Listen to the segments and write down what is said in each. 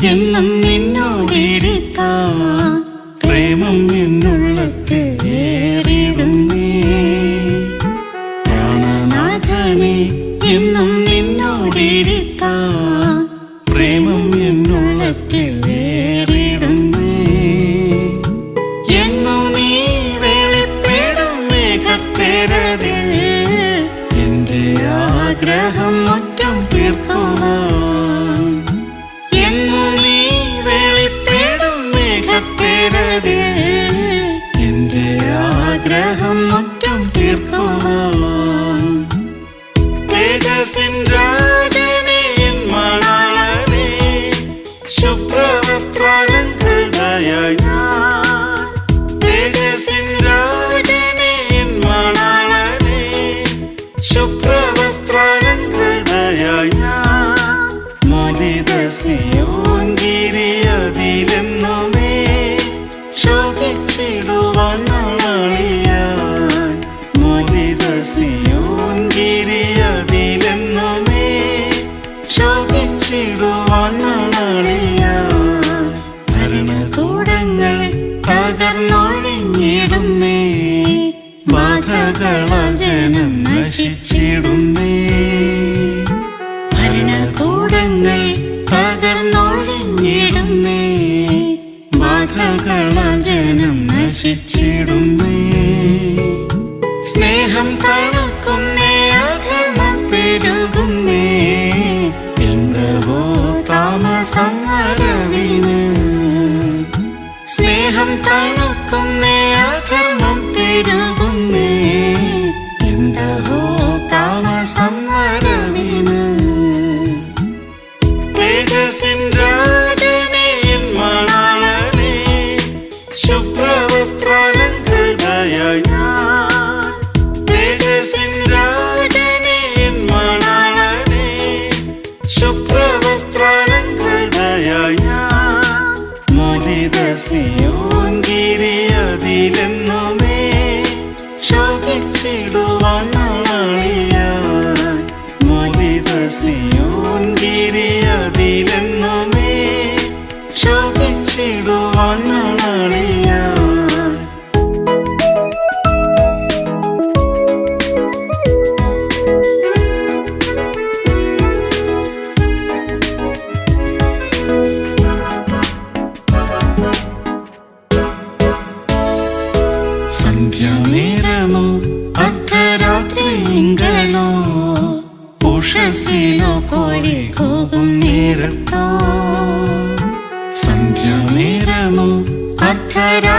天冷 நிற்கும் தேஜஸ் என்றார் see you.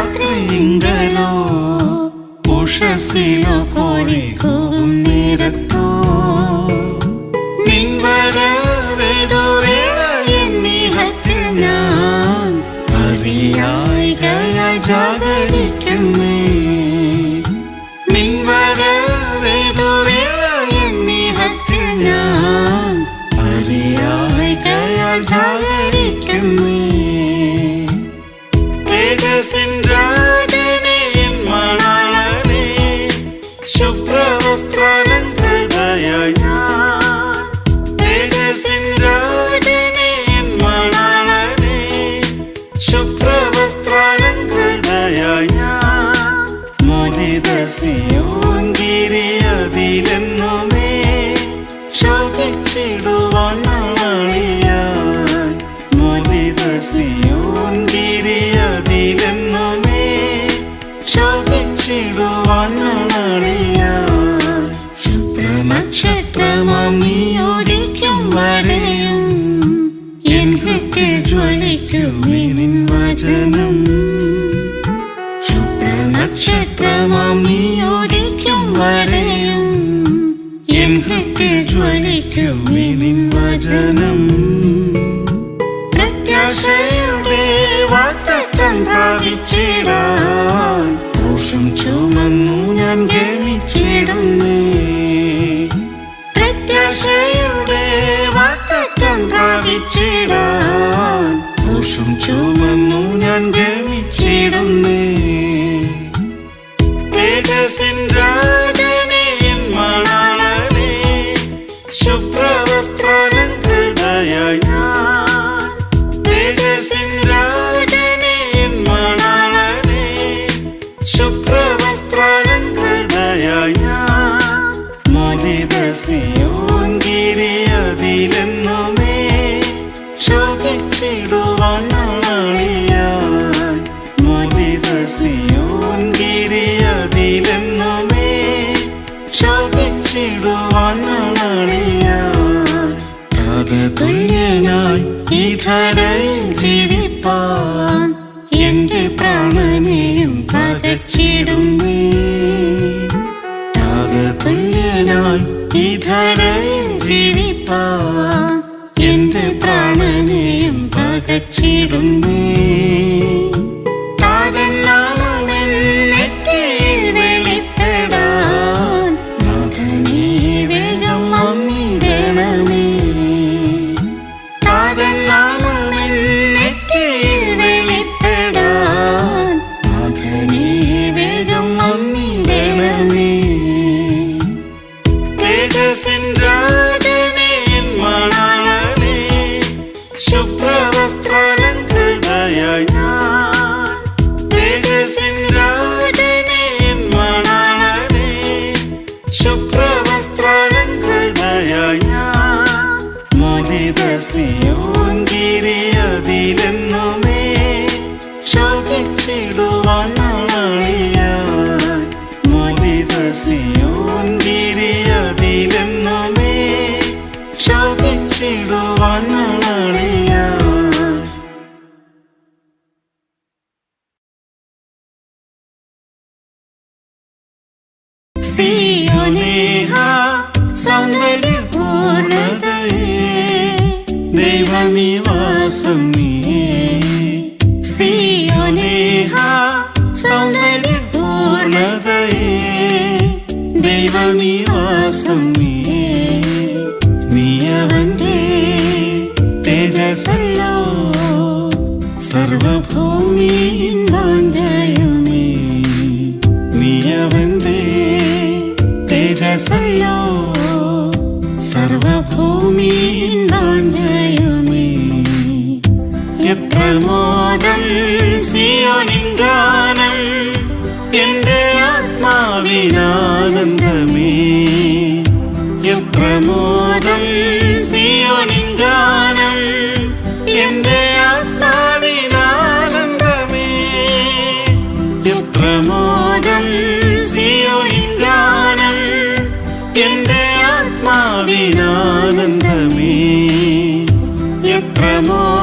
രാത്രി ഇങ്കലോ ഉഷസിലോ കോഴി കൂകും നേരത്തോ ജീവിപ്പാൻ എന്റെ പ്രാണനെയും പകച്ചിടുന്നേ. തുല്യനായി ഇതരയിൽ ജീവിപ്പാൻ എന്റെ പ്രാണനെയും പകച്ചിടുന്നേ. നിവാസം നീ നീയവന്റെ തേജസല്ലോ സർവഭൂമിയിൽ മാഞ്ചയുമേ നീയവന്റെ തേജസല്ലോ സർവഭൂമിയിൽ മാഞ്ചയുമേ എത്ര മോദം സിയോനിങ്കായ ഗാനമേ എത്ര മോദം സിയോനിൻ ഗാനം എന്റെ ആത്മാവിനാനന്ദമേ. എത്ര മോദം സിയോനിൻ ഗാനം എന്റെ ആത്മാവിനാനന്ദമേ. എത്ര മോദം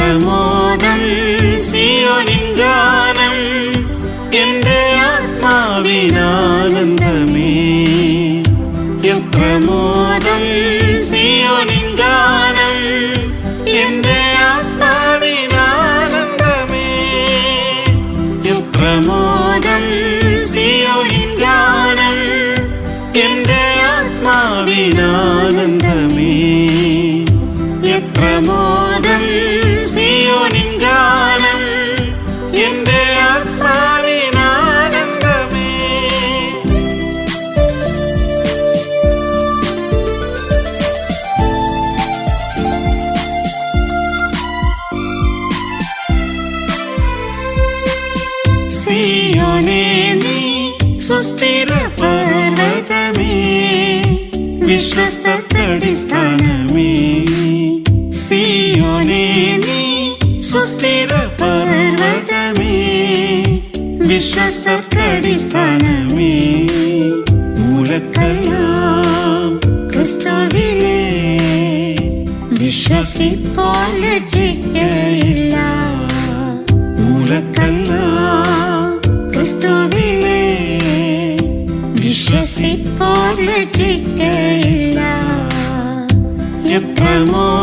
பிரமோதம் சியோனின் സുസ്ഥിര പർവതമേ വിശ്വസ്തടിസ്ഥാനമേ സിയോനേ നീ സുസ്ഥിര പർവതമേ വിശ്വസ്തടിസ്ഥാനമേ മൂലക്കല്ലാം ക്രിസ്തുവിലേ വിശ്വസിപ്പോൾ ലജ്ജിക്കയില്ല. മൂലക്കല്ലാം amor.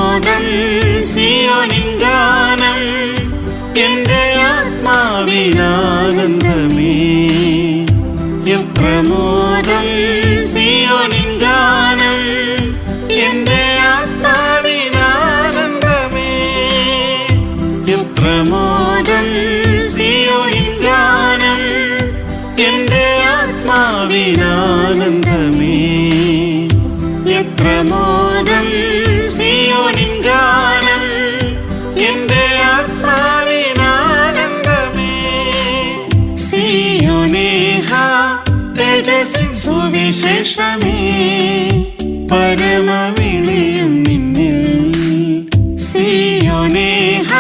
സന്തോഷമേ പരമവിളിയും നിന്നിൽ. സിയോനേഹ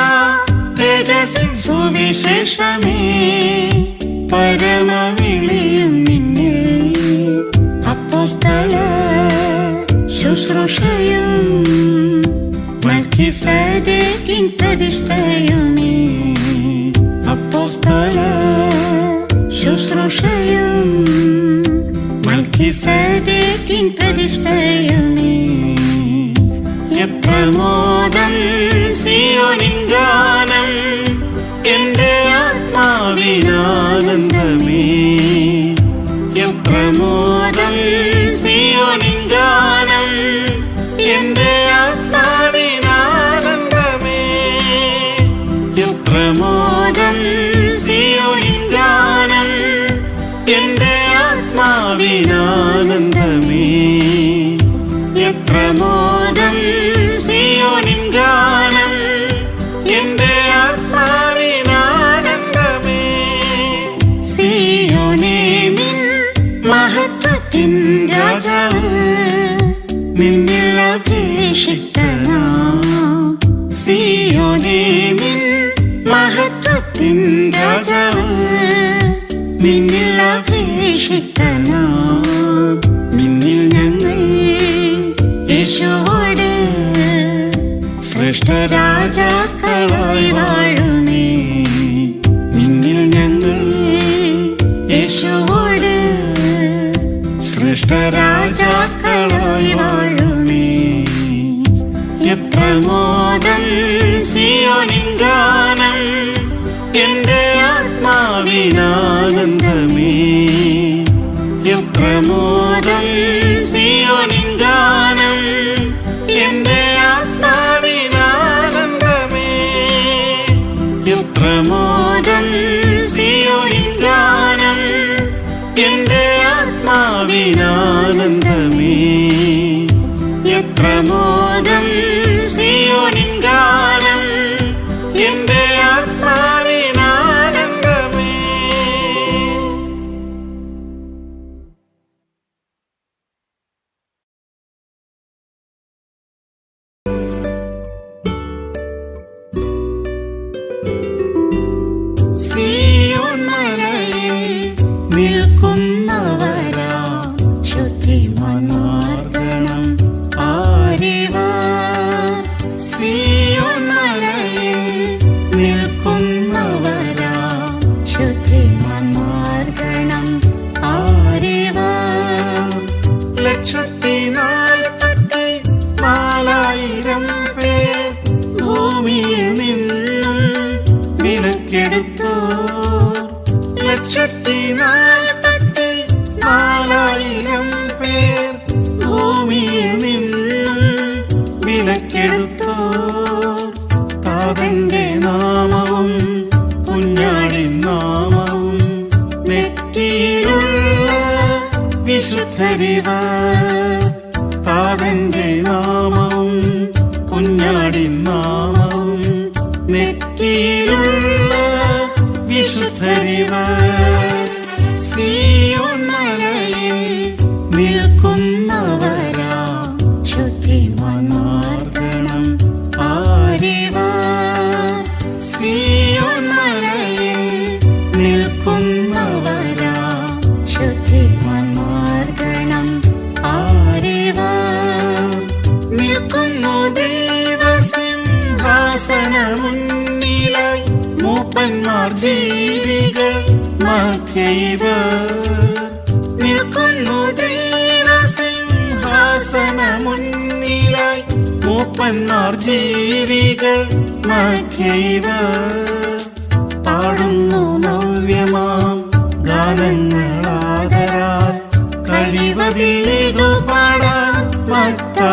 തേജസിൻ സുവിശേഷമേ പരമവിളിയും നിന്നിൽ. അപ്പോസ്തല ശുശ്രൂഷയും മൽക്കിസദേക്കിൻ പ്രതിഷ്ഠയുമേ. അപ്പോസ്തല ശുശ്രൂഷയും സദത്തിൻ പ്രതിഷ്ഠയുണി എത്ര മോദം സിയോനിങ്കാ ആത്മാവിനാനന്ദമേ സിയോനേ നിൻ മഹത്വത്തിൻ രാജാവ്. നിന്നിൽ അഭിഷിക്തനാ സിയോനേ നിൻ മഹത്വത്തിൻ രാജാവ്. നിന്നിൽ അഭിഷിക്തനാ ശ്രേഷ്ഠരാജാക്കളായി വാഴുമേ. എത്ര മോദം സിയോനിങ്കാനം എന്റെ ആത്മാവിനാനന്ദമേ. എത്ര മോദം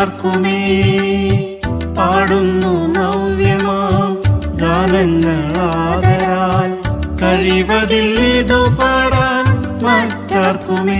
പാർക്കുമേ. പാടുന്നു നവ്യമാം ഗാനങ്ങളാതരാൽ കഴിവതിൽ ഇതു പാടാൻ മറ്റാർക്കുമേ.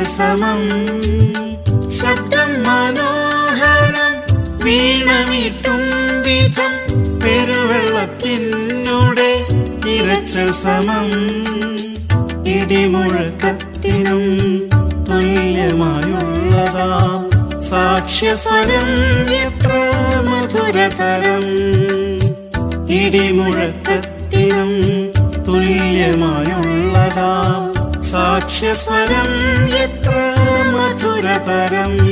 സമം ശബ്ദം മനോഹരം വീണമിട്ടും വിധം. പെരുവെള്ളത്തിനൂടെ ഇരച്ച സമം. ഇടിമുഴക്കത്തിനും തുല്യമായുള്ളതാം. സാക്ഷ്യസ്വരം എത്ര മധുരതരം. ഇടിമുഴക്കത്തിനും श्वरं यत्र मधुरपरम्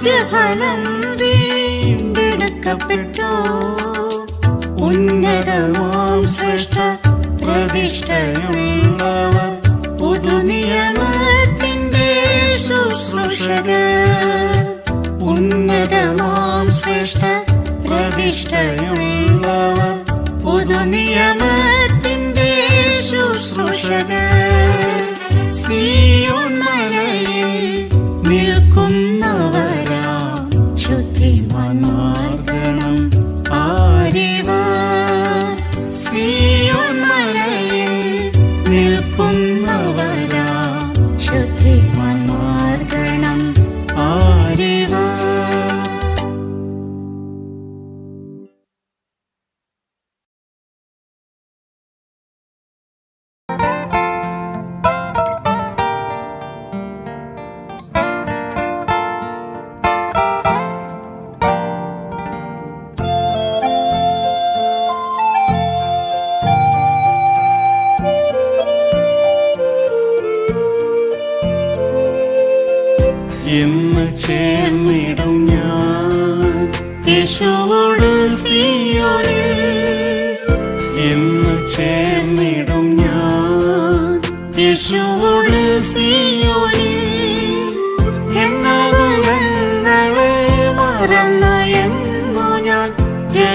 ആദ്യഫലം വീണ്ടെടുക്കപ്പെട്ടു? ഉന്നതമാം ശ്രേഷ്ഠ പ്രതിഷ്ഠയുള്ളവർ പുതുനിയമത്തിന്റെ ശുശ്രൂഷകർ. ഉന്നതമാം ശ്രേഷ്ഠ പ്രതിഷ്ഠയുള്ളവർ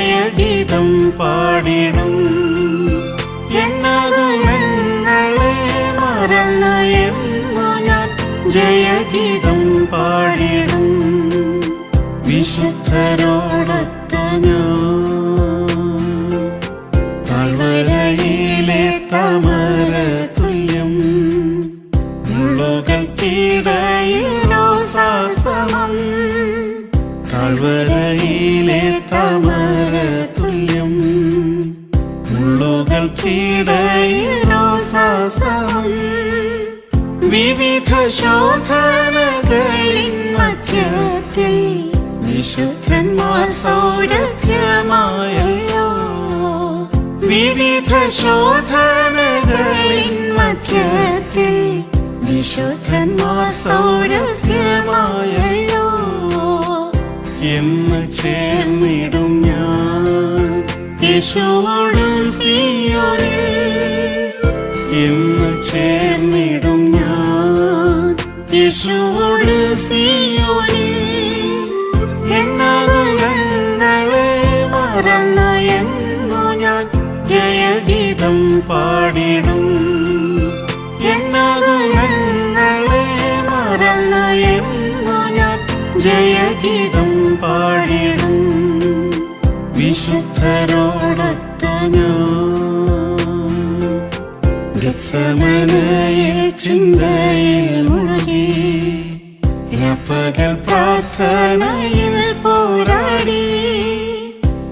ജയഗീതം പാടിടും. ഞാൻ ജയഗീതം പാടിടും. വിശുദ്ധരോടൊത്തു ശാസനം വിവിധ ശോധനകളിൻ മധ്യത്തിൽ വിശുദ്ധന്മാർ സൗരഭ്യമായല്ലോ. വിവിധ ശോധനകളിൻ മധ്യത്തിൽ വിശുദ്ധന്മാർ സൗരഭ്യമായല്ലോ. എന്ന് ചേർന്നിടും യേശുവോട് സിയോനിൽ എന്ന് ചേർന്നിടും ഞാൻ. യേശുവോട് സിയോനിൽ എന്നാകുലങ്ങളെ മറന്നു ഞാൻ ജയഗീതം പാടിടും. എന്നാകുലങ്ങളെ മറന്നു ഞാൻ ജയഗീതം ഗത്സമനയിൽ ചിന്തയിൽ മുഴുകി രാപ്പകൽ പ്രാർത്ഥനയിൽ പോരാടി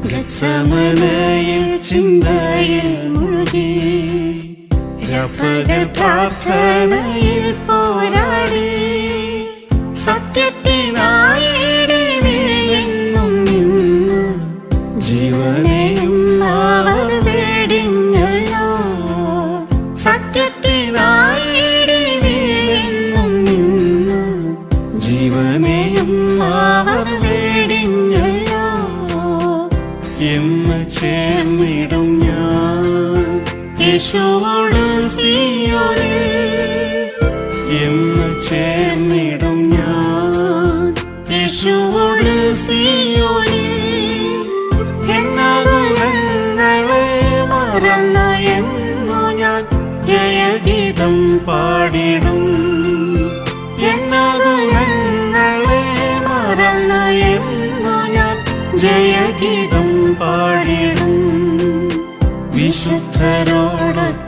ഗത്സമനയിൽ ചിന്തയിൽ മുഴുകി രാപ്പകൽ പ്രാർത്ഥനയിൽ യേശുവോട് സിയോനിൽ എന്നാകുലങ്ങളെ മറന്നു ഞാൻ ജയഗീതം പാടിടും. എന്നാകുലങ്ങളെ മറന്നു ഞാൻ ജയഗീതം പാടിടും. വിശുദ്ധരോടൊത്തു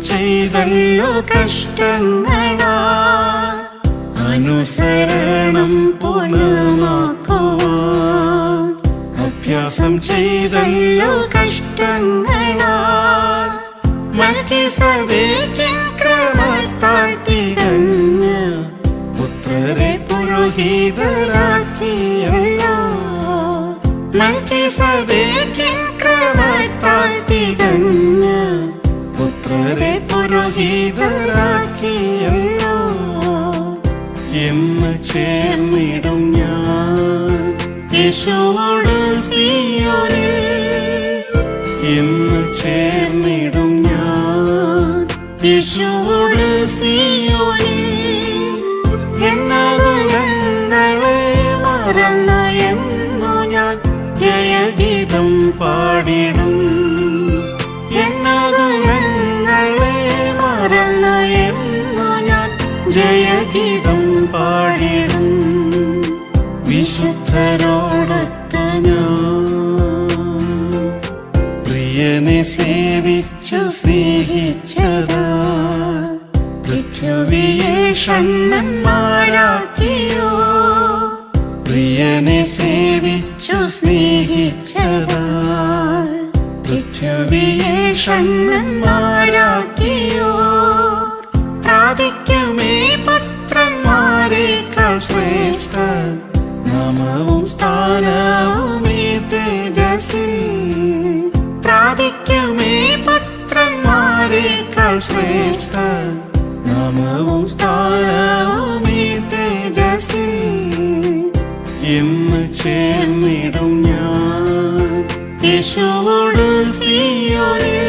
ചെയ്തല്ലോ കഷ്ടങ്ങളാ. അനുസരണം പൂർണമാക്കുവാൻ അഭ്യാസം ചെയ്തല്ലോ കഷ്ടങ്ങളാ. പുത്രരെ പുരോഹിതരാക്കിയല്ലോ. മൽക്കിസദേക്കിൻ ക്രമത്താൽ തികഞ്ഞ പുരോഹിതരാക്കിയല്ലോ എന്ന് ചേർന്നിടും ഞാൻ. യേശുവോട് എന്ന് ചേർന്നിടും ഞാൻ. യേശുവോട് എന്നു ഞാൻ ജയഗീതം പാടിടും. വിശുദ്ധരോടൊത്തു ഞാൻ പ്രിയനെ സേവിച്ചു സ്നേഹിച്ചതാ പൃഥ്വിയെ ഷണ്ണന്മാരാക്കിയോ? പ്രിയനെ സേവിച്ചു സ്നേഹിച്ചതാ പൃഥ്വിയെ ഷണ്ണന്മാരാക്കിയോ? പ്രാപിക്കുമേ പുത്രന്മാരെക്കാൾ ശ്രേഷ്ഠ നാമവും സ്ഥാനവും ഈ തേജസ്സിൽ. എന്ന് ചേർന്നിടും ഞാൻ യേശുവോട് സിയോനിൽ.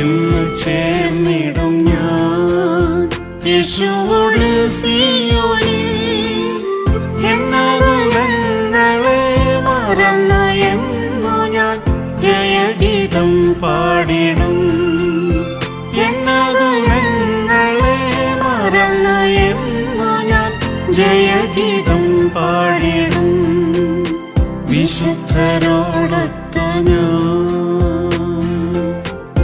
എന്ന് ചേർന്നിടും പാടിടും. എന്നതുരങ്ങളെ മറന്നു ഞാൻ ജയഗീതം പാടിടും. വിശുദ്ധരോടൊത്തു ഞാൻ